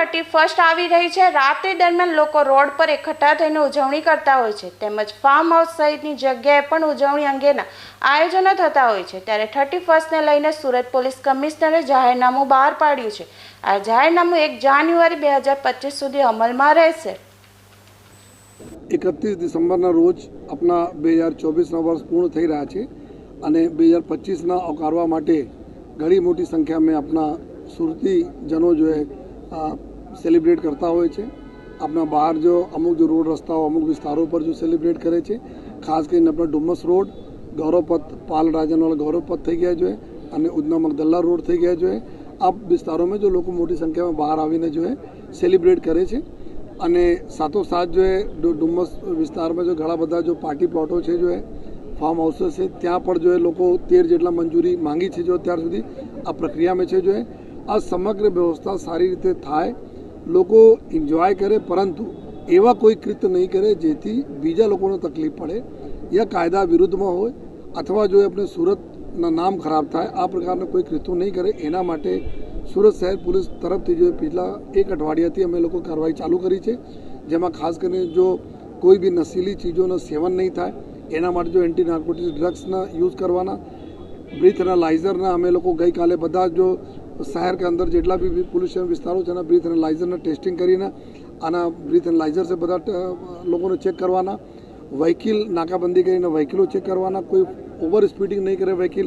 thirty first આવી રહી છે રાત્રિ દરમિયાન લોકો રોડ પર એકઠા થઈને ઉજવણી કરતા હોય છે તેમજ ફાર્મ હાઉસ સહિતની જગ્યાએ પણ ઉજવણી અંગેના આયોજનો થતા હોય છે ત્યારે થર્ટી ફર્સ્ટને લઈને સુરત પોલીસ કમિશનરે જાહેરનામું બહાર પાડ્યું છે આ જાહેરનામું એક જાન્યુઆરી બે હજાર પચીસ સુધી અમલમાં રહેશે એકત્રીસ ડિસેમ્બરના રોજ આપણા બે હજાર ચોવીસના વર્ષ પૂર્ણ થઈ રહ્યા છે અને બે હજાર પચીસના આવકારવા માટે ઘણી મોટી સંખ્યામાં આપણા સુરતીજનો જોઈએ सेलिब्रेट करता हुए छे अपना बाहर जो अमुक जो रोड रस्ता और अमुक विस्तारों पर जो सेलिब्रेट करे छे खासकर नपर डुमस रोड गौरवपत पाल राजन वाला गौरवपत થઈ ગયા જોએ અને ઉજના મગદલ્લા રોડ થઈ ગયા જોએ આ વિસ્તારો મે જો લોકો મોટી સંખ્યા મે બહાર આવીને જોએ सेलिब्रेट કરે છે અને સાતો સાથ જોએ ડુમસ વિસ્તાર મે જો ઘડા બધા જો પાર્ટી પ્લોટો છે જોએ ફાર્મ હાઉસસે ત્યાં પર જો લોકો 13 જેટલા મંજૂરી માંગી છે જો ત્યાર સુધી આ પ્રક્રિયા મે છે જો આ સમગ્ર વ્યવસ્થા સારી રીતે થાય લોકો એન્જોય કરે પરંતુ એવા કોઈ કૃત ન કરે જેથી બીજા લોકોને તકલીફ પડે કે કાયદા વિરુદ્ધમાં હોય अथवा જો આપણે સુરત નું નામ ખરાબ થાય આ પ્રકારનો કોઈ કૃત ન કરે એના માટે સુરત શહેર પોલીસ તરફથી જે પેલા એક અઠવાડિયાથી અમે લોકો કાર્યવાહી ચાલુ કરી છે જેમાં ખાસ કરીને જો કોઈ ભી નશીલી ચીજોનો સેવન ન થાય એના માટે જો એન્ટી નાર્કોટિક ડ્રગ્સનો યુઝ કરવાના બ્રીથ એનાલાઇઝરના અમે લોકો ગઈકાલે બધા જો શહેર કે અંદર જેટલા બી પોલ્યુશન વિસ્તારો છે એના બ્રીથ એનાલાઇઝરના ટેસ્ટિંગ કરીને આના બ્રીથ એનાલાઇઝર છે બધા લોકોને ચેક કરવાના વ્હીકલ નાકાબંધી કરીને વ્હીકલો ચેક કરવાના કોઈ ઓવર સ્પીડિંગ નહીં કરે વ્હીકલ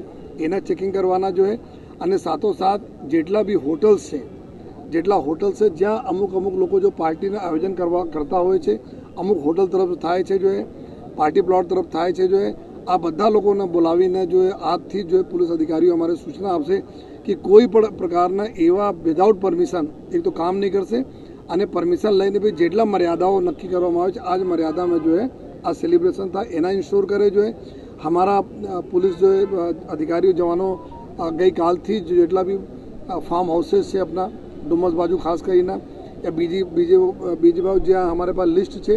એના ચેકિંગ કરવાના જોઈએ અને સાથોસાથ જેટલા બી હોટલ્સ છે જેટલા હોટલ્સ છે જ્યાં અમુક અમુક લોકો જો પાર્ટીને આયોજન કરવા કરતા હોય છે અમુક હોટલ તરફ થાય છે જોઈએ પાર્ટી પ્લોટ તરફ થાય છે જોઈએ આ બધા લોકોને બોલાવીને જો આથી જો પોલીસ અધિકારીઓ અમારે સૂચના આપશે કે કોઈ પ્રકારના એવા વિથઆઉટ પરમિશન એક તો કામ નઈ કરસે અને પરમિશન લઈને ભી જેટલા મર્યાદાઓ નક્કી કરવામાં આવે છે આજ મર્યાદામાં જો એ सेलिब्रेशन થા એના ઇન્શ્યોર કરે જોય અમાર પોલીસ જોય અધિકારીઓ जवानों ગઈ કાલથી જેટલા ભી ફાર્મહાઉસીસ છે અપના ડમસ बाजू ખાસ કરીને કે બીજી બીજી બીજી બાઉ જ્યાં અમારે પર લિસ્ટ છે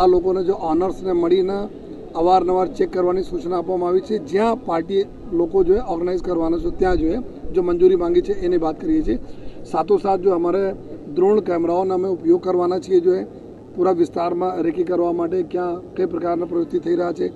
આ લોકોને જો ઓનર્સ ને મળીને अवार-नवार चेक करवाने सूचना આપવામાં આવી છે જ્યાં પાર્ટી લોકો જો ઓર્ગેનાઇઝ કરવાનું છે ત્યાં જોએ જો મંજૂરી માંગી છે એની વાત કરીએ છે સાતો સાત જો અમારે ડ્રોન કેમેરાઓનો અમે ઉપયોગ करवाना છે જો એ પૂરા વિસ્તારમાં રેકી કરવા માટે ક્યાં કે પ્રકારનો પ્રવૃત્તિ થઈ રહ્યો છે